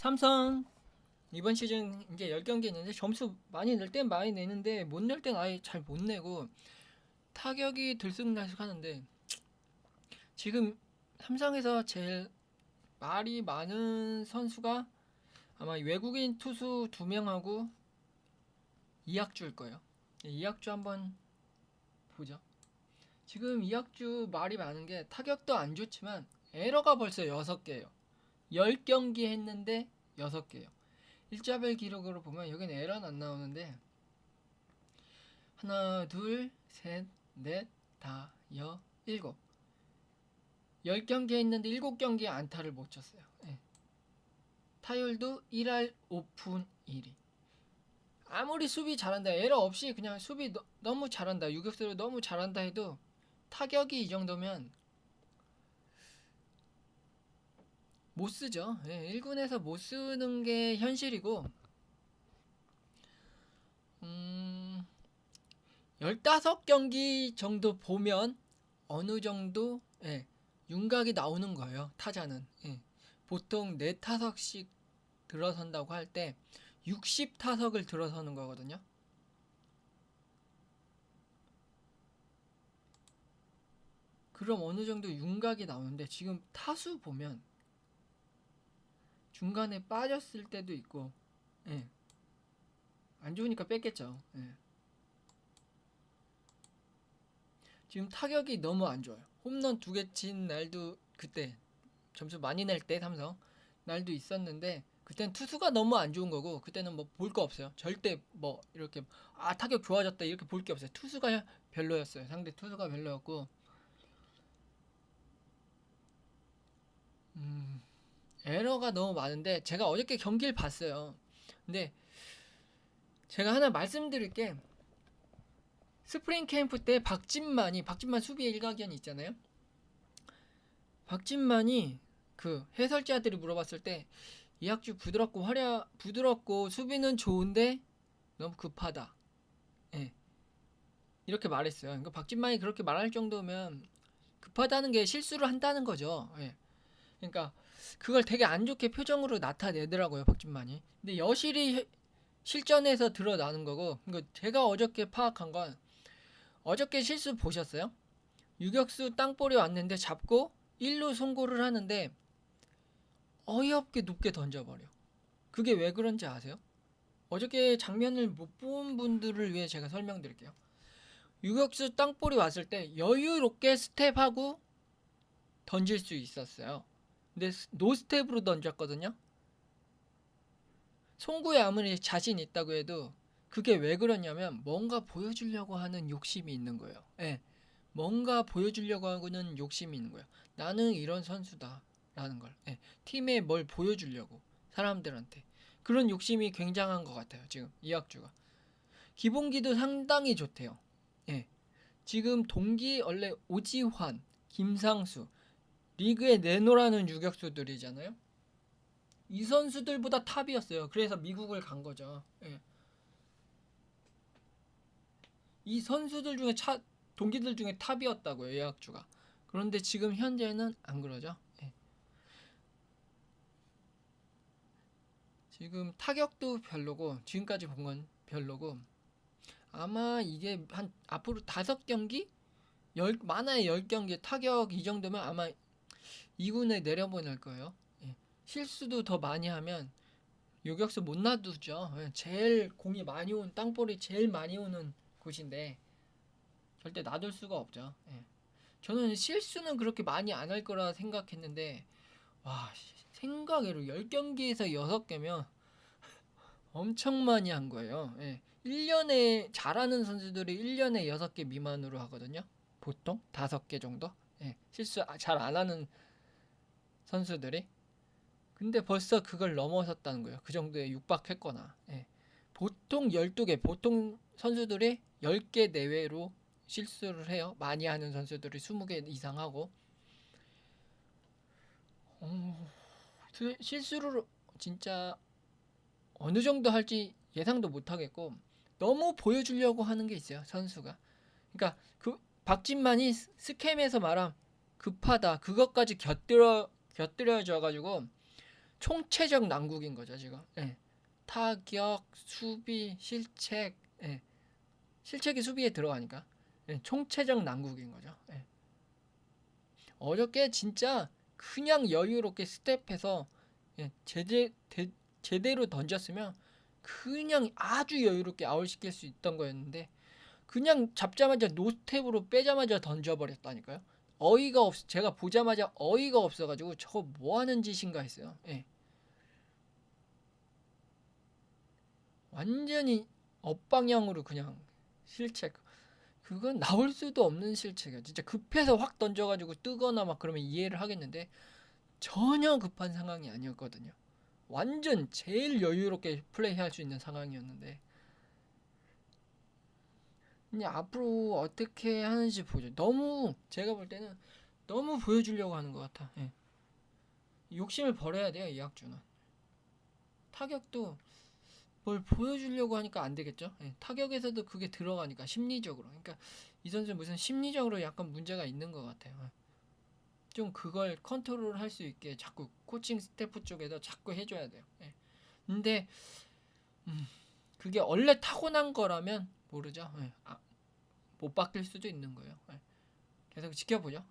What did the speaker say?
삼성 이번 시즌 이제 10경기 있는데 점수 많이 낼 땐 많이 내는데 못 낼 땐 아예 잘 못 내고 타격이 들쑥날쑥 하는데 지금 삼성에서 제일 말이 많은 선수가 아마 외국인 투수 두 명하고 이학주일 거예요. 예, 이학주 한번 보죠. 지금 이학주 말이 많은 게 타격도 안 좋지만 에러가 벌써 6개예요. 10경기 했는데 6개예요. 일자별 기록으로 보면 여기는 에러는 안 나오는데 하나, 둘, 셋, 넷, 다, 여, 일곱 10경기 했는데 7경기에 안타를 못 쳤어요. 예. 타율도 1할 5푼 1위. 아무리 수비 잘한다 에러 없이 그냥 수비 너, 너무 잘한다 유격수를 너무 잘한다 해도 타격이 이 정도면 못 쓰죠. 예, 1군에서 못 쓰는 게 현실이고, 음, 15경기 정도 보면 어느 정도, 예, 윤곽이 나오는 거예요. 타자는. 예. 보통 4타석씩 들어선다고 할 때 60타석을 들어서는 거거든요. 그럼 어느 정도 윤곽이 나오는데 지금 타수 보면 중간에 빠졌을 때도 있고, 예. 안 좋으니까 뺐겠죠. 예. 지금 타격이 너무 안 좋아요. 홈런 두 개 친 날도 그때 점수 많이 낼 때 삼성 날도 있었는데 그때는 투수가 너무 안 좋은 거고 그때는 뭐 볼 거 없어요. 절대 뭐 이렇게 아 타격 좋아졌다 이렇게 볼 게 없어요. 투수가 별로였어요. 상대 투수가 별로였고 에러가 너무 많은데 제가 어저께 경기를 봤어요. 근데 제가 하나 말씀드릴 게 스프링 캠프 때 박진만이 박진만 수비 일가견 있잖아요. 박진만이 그 해설자들이 물어봤을 때 이학주 부드럽고 화려 부드럽고 수비는 좋은데 너무 급하다. 예. 이렇게 말했어요. 그러니까 박진만이 그렇게 말할 정도면 급하다는 게 실수를 한다는 거죠. 예. 그러니까 그걸 되게 안 좋게 표정으로 나타내더라고요 박진만이. 근데 여실히 실전에서 드러나는 거고, 그러니까 제가 어저께 파악한 건 어저께 실수 보셨어요? 유격수 땅볼이 왔는데 잡고 1루 송구를 하는데 어이없게 높게 던져버려. 그게 왜 그런지 아세요? 어저께 장면을 못 본 분들을 위해 제가 설명드릴게요. 유격수 땅볼이 왔을 때 여유롭게 스텝하고 던질 수 있었어요. 근데 노스텝으로 던졌거든요. 송구에 아무리 자신 있다고 해도 그게 왜 그러냐면 뭔가 보여주려고 하는 욕심이 있는 거예요. 예. 뭔가 보여주려고 하고는 욕심이 있는 거예요. 나는 이런 선수다라는 걸. 예. 팀에 뭘 보여주려고 사람들한테 그런 욕심이 굉장한 것 같아요. 지금 이학주가 기본기도 상당히 좋대요. 예. 지금 동기 원래 오지환, 김상수 리그에 내놓으라는 유격수들이잖아요. 이 선수들보다 탑이었어요. 그래서 미국을 간 거죠. 예. 이 선수들 중에 차 동기들 중에 탑이었다고요. 예약주가. 그런데 지금 현재는 안 그러죠. 예. 지금 타격도 별로고 지금까지 본 건 별로고 아마 이게 한 앞으로 다섯 경기 열 많아야 열 경기 타격 이 정도면 아마 2군에 내려보낼 거예요. 예. 실수도 더 많이 하면 요격수 못 놔두죠. 예. 제일 공이 많이 온 땅볼이 제일 많이 오는 곳인데 절대 놔둘 수가 없죠. 예. 저는 실수는 그렇게 많이 안 할 거라 생각했는데 와 생각외로 10경기에서 6개면 엄청 많이 한 거예요. 예. 1년에 잘하는 선수들이 1년에 6개 미만으로 하거든요. 보통 5개 정도. 예. 실수 잘 안 하는 선수들이 근데 벌써 그걸 넘어섰다는 거예요. 그 정도에 육박했거나. 예. 보통 12개, 보통 선수들이 10개 내외로 실수를 해요. 많이 하는 선수들이 20개 이상 하고. 어, 그 실수를 진짜 어느 정도 할지 예상도 못 하겠고 너무 보여주려고 하는 게 있어요. 선수가. 그러니까 그 박진만이 스캠에서 말한 급하다 그것까지 곁들여 곁들여져 가지고 총체적 난국인 거죠 지금. 예. 타격, 수비, 실책, 예. 실책이 수비에 들어가니까 예. 총체적 난국인 거죠. 예. 어저께 진짜 그냥 여유롭게 스텝해서 예. 제대 대, 제대로 던졌으면 그냥 아주 여유롭게 아웃시킬 수 있던 거였는데 그냥 잡자마자 노스텝으로 빼자마자 던져버렸다니까요. 어이가 없. 제가 보자마자 어이가 없어가지고 저거 뭐 하는 짓인가 했어요. 예. 완전히 엇방향으로 그냥 실책. 그건 나올 수도 없는 실책이야. 진짜 급해서 확 던져가지고 뜨거나 막 그러면 이해를 하겠는데 전혀 급한 상황이 아니었거든요. 완전 제일 여유롭게 플레이할 수 있는 상황이었는데 이제 앞으로 어떻게 하는지 보죠. 너무 제가 볼 때는 너무 보여주려고 하는 것 같아. 예. 욕심을 버려야 돼요 이학주는. 타격도 뭘 보여주려고 하니까 안 되겠죠. 예. 타격에서도 그게 들어가니까 심리적으로. 그러니까 이 선수 무슨 심리적으로 약간 문제가 있는 것 같아요. 예. 좀 그걸 컨트롤 할 수 있게 자꾸 코칭 스태프 쪽에서 자꾸 해줘야 돼요. 예. 근데 음, 그게 원래 타고난 거라면 모르죠. 예. 아, 못 바뀔 수도 있는 거예요. 예. 계속 지켜보죠.